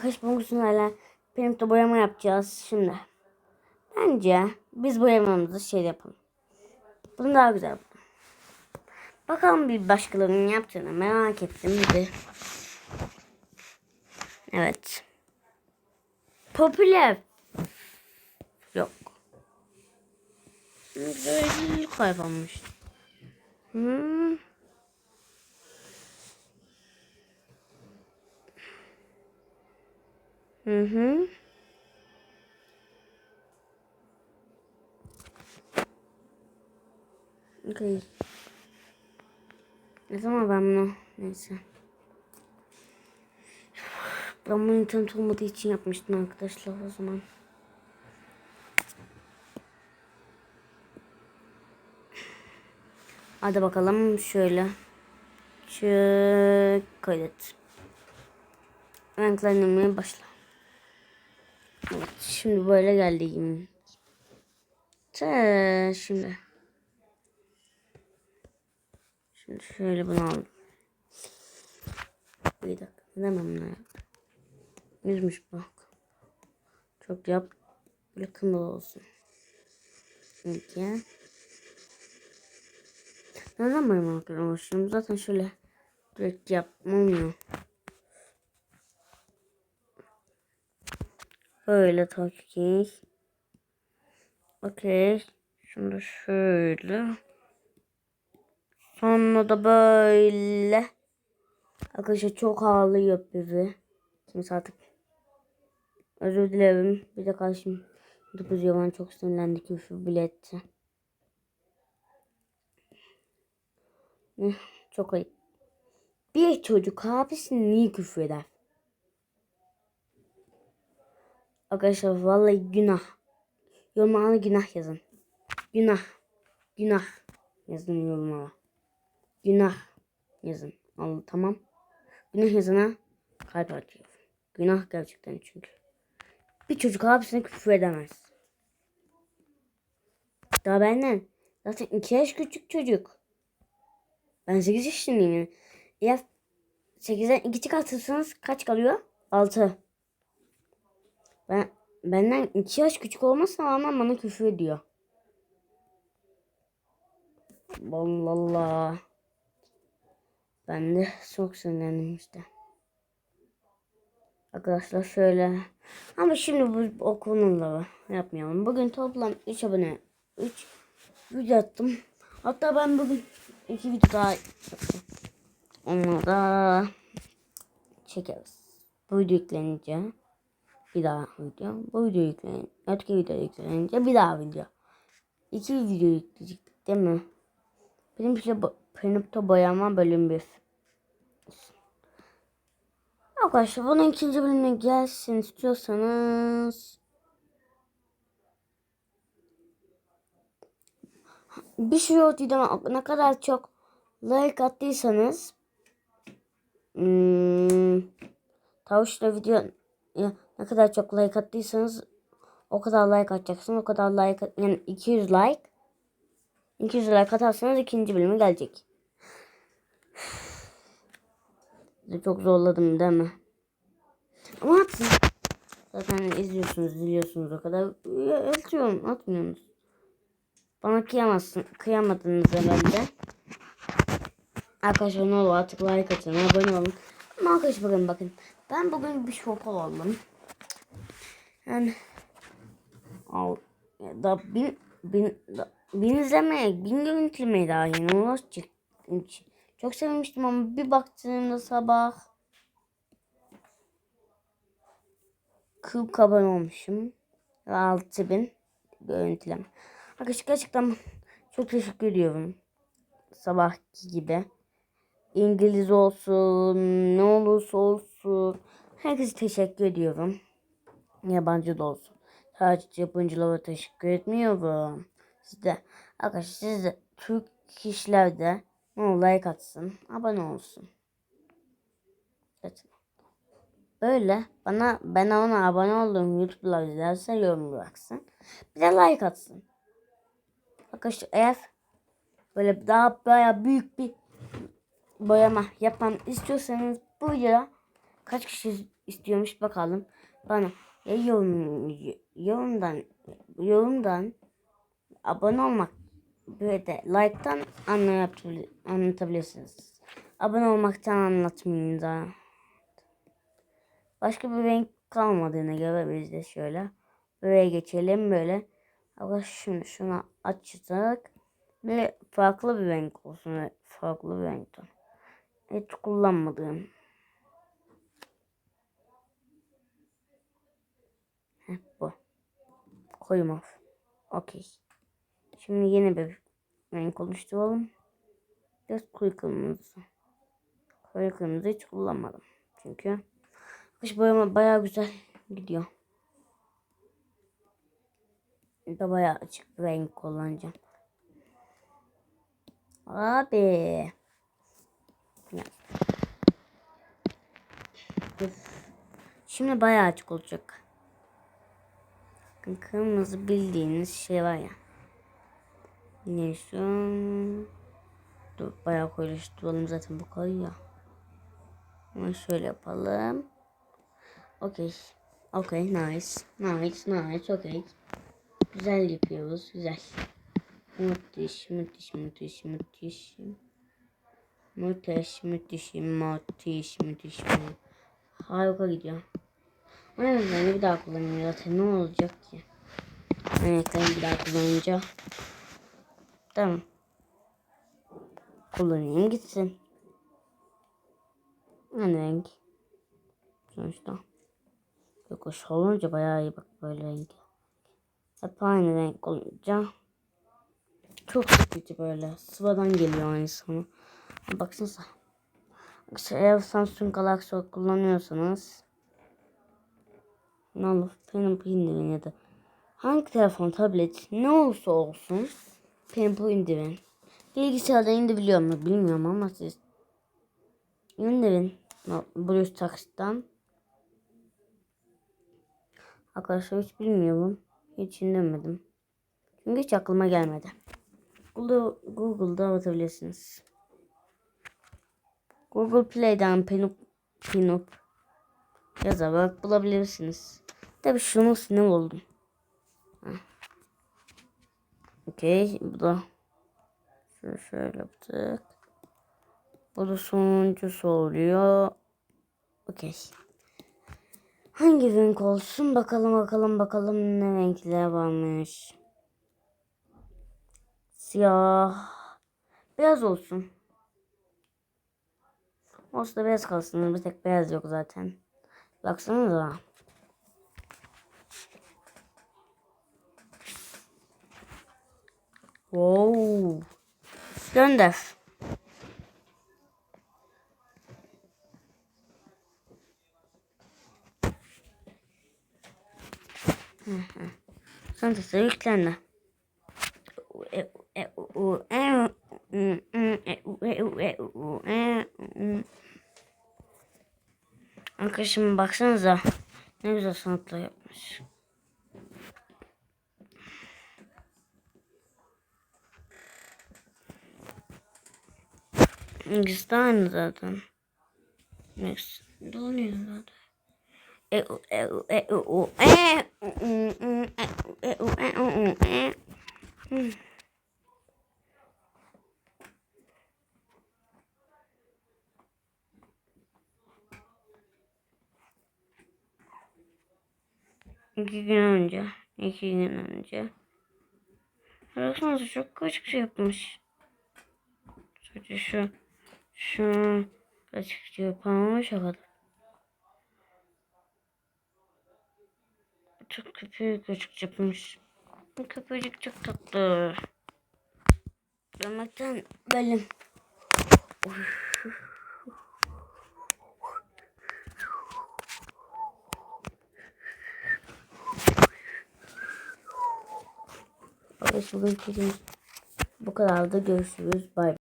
Sizlerle benim de boyama yapacağız şimdi. Bence biz boyamamızı şey yapalım. Bunu daha güzel yapalım. Bakalım bir başkalarının yaptığını merak ettim bir. Evet. Popüler. Yok. Güzel kaybolmuş. Hmm. Hı hı. Okay. Ne zaman ben bunu? Neyse. Ben bunu internet olmadığı için yapmıştım arkadaşlar o zaman. Hadi bakalım şöyle. Çık kaydet. Renklendirmeye başla. Şimdi böyle geldim. Ta şimdi. Şimdi şöyle bunu aldım. Bir dakika. Ben bunu yaptım? Yüzmüş bak. Çok yap. Böyle kımıl olsun. İki. Neden markalar oluşturuyorum? Zaten şöyle direkt yapmam Böyle tabii Okey. Şimdi şöyle. Sonra da böyle. Arkadaşlar çok ağlıyor bizi. Kimse artık özür dilerim. Bir de karşım Dupuz Yaman çok sinirlendi küfür bile etti. Çok ayıp. Bir çocuk abisini niye küfür eder? Arkadaşlar vallahi günah. Yorumlara günah yazın. Günah. Günah yazın yorumlara. Günah yazın. Allah tamam. Günah yazana kalp atıyor. Günah gerçekten çünkü. Bir çocuk abisine küfür edemez. Daha benden. Zaten iki yaş küçük çocuk. Ben 8 yaşındayım yani. Eğer 8'den 2 çıkartırsanız kaç kalıyor? 6. Ben benden 2 yaş küçük olmasına rağmen bana küfür ediyor. Allah Allah. Ben de çok sinirlendim işte. Arkadaşlar şöyle. Ama şimdi bu okulunla yapmayalım. Bugün toplam 3 abone 3 video attım. Hatta ben bugün 2 video daha yaptım. Onları da çekeriz. Bu video yüklenince bir daha video. Bu video yüklenince öteki video yüklenince bir daha video. İki video yükleyecektik değil mi? Benim işte Penipto boyama bölüm 1. Arkadaşlar bunun ikinci bölümüne gelsin istiyorsanız bir şey videoma ne kadar çok like attıysanız hmm, tavuşla video ya, ne kadar çok like attıysanız o kadar like atacaksın o kadar like at, yani 200 like 200 like atarsanız ikinci bölümü gelecek. Çok zorladım değil mi? Ama atın. Zaten izliyorsunuz, biliyorsunuz o kadar. Atıyorum, atmıyorsunuz. Bana kıyamazsın, kıyamadınız herhalde. Arkadaşlar ne olur artık like atın, abone olun. Ama arkadaşlar bakın bakın. Ben bugün bir şoka oldum. Yani al da bin bin da, bin izlemeye, bin görüntülemeye daha yeni ulaşacak. Çok sevmiştim ama bir baktığımda sabah 40 abone olmuşum. Ve 6000 görüntüleme. Arkadaşlar gerçekten çok teşekkür ediyorum. Sabahki gibi. İngiliz olsun, ne olursa olsun. Herkese teşekkür ediyorum. Yabancı da olsun. Sadece yapımcılara teşekkür etmiyorum. Size arkadaşlar siz de Türk kişiler de like atsın, abone olsun. Evet. Böyle bana ben ona abone olduğum YouTube'lar izlerse yorum bıraksın. Bir de like atsın. Arkadaşlar eğer böyle daha baya büyük bir boyama yapmam istiyorsanız bu videoda kaç kişi istiyormuş bakalım. Bana ya yorum, yorumdan yorumdan abone olmak böyle de like'tan anlatabilirsiniz. Abone olmaktan anlatmayın da. Başka bir renk kalmadığına göre biz de şöyle buraya geçelim böyle. Ama şimdi şunu açtık. Ve farklı bir renk olsun. Farklı bir renkten. Hiç kullanmadığım. Heh, bu. Koyu mor. Okey. Şimdi yeni bir renk oluşturalım. Biraz koyu kırmızı. Koyu kırmızı hiç kullanmadım. Çünkü kış boyama baya güzel gidiyor. Da baya açık renk kullanacağım. Abi. Ya. Şimdi bayağı açık olacak. Bakın Kırmızı bildiğiniz şey var ya. Ne şu? Dur bayağı koyulaştıralım zaten bu koyu ya. Ama şöyle yapalım. Okey. Okey nice. Nice nice okey. Güzel yapıyoruz. Güzel. Müthiş, müthiş, müthiş, müthiş. Müthiş, müthiş, müthiş, müthiş. Harika gidiyor. Örneklerini bir daha kullanayım zaten ne olacak ki? Örneklerini bir daha kullanınca. Tamam. Kullanayım gitsin. Aynı renk. Sonuçta. Yok şey olunca bayağı iyi bak böyle renk. Hep aynı renk olunca. Çok sıkıcı böyle. Sıvadan geliyor aynı sana. Baksanıza. Eğer Samsung Galaxy kullanıyorsanız ne olur benim indirin ya da hangi telefon tablet ne olursa olsun Pempo indirin. Bilgisayarda indirebiliyor mu bilmiyorum ama siz indirin. Bluetooth taksitten. Arkadaşlar hiç bilmiyorum. Hiç indirmedim. Çünkü hiç aklıma gelmedi. Google, Google'da aratabilirsiniz. Google Play'den Pinup Pinup yazarak bulabilirsiniz. Tabi şunu sinir oldum. Okey. Bu da şöyle, şöyle yaptık. Bu da sonuncusu oluyor. Okey. Hangi renk olsun? Bakalım bakalım bakalım ne renkler varmış. Siyah. Beyaz olsun. Olsa da beyaz kalsın. Bir tek beyaz yok zaten. Baksanıza. Wow. Gönder. Sonrası yüklendi. Arkadaşım baksanıza ne güzel sanatlar yapmış. İkisi de aynı zaten. Neyse. Dolanıyor zaten e, e, e, e, e, e. İki gün önce. iki gün önce. Baksanıza çok küçük şey yapmış. Sadece şu şu açıkça yapamamış o kadar. Çok köpüğü küçük yapmış. Köpücük çok tatlı. Görmekten belim. Evet bugün bu kadar da görüşürüz. Bay bay.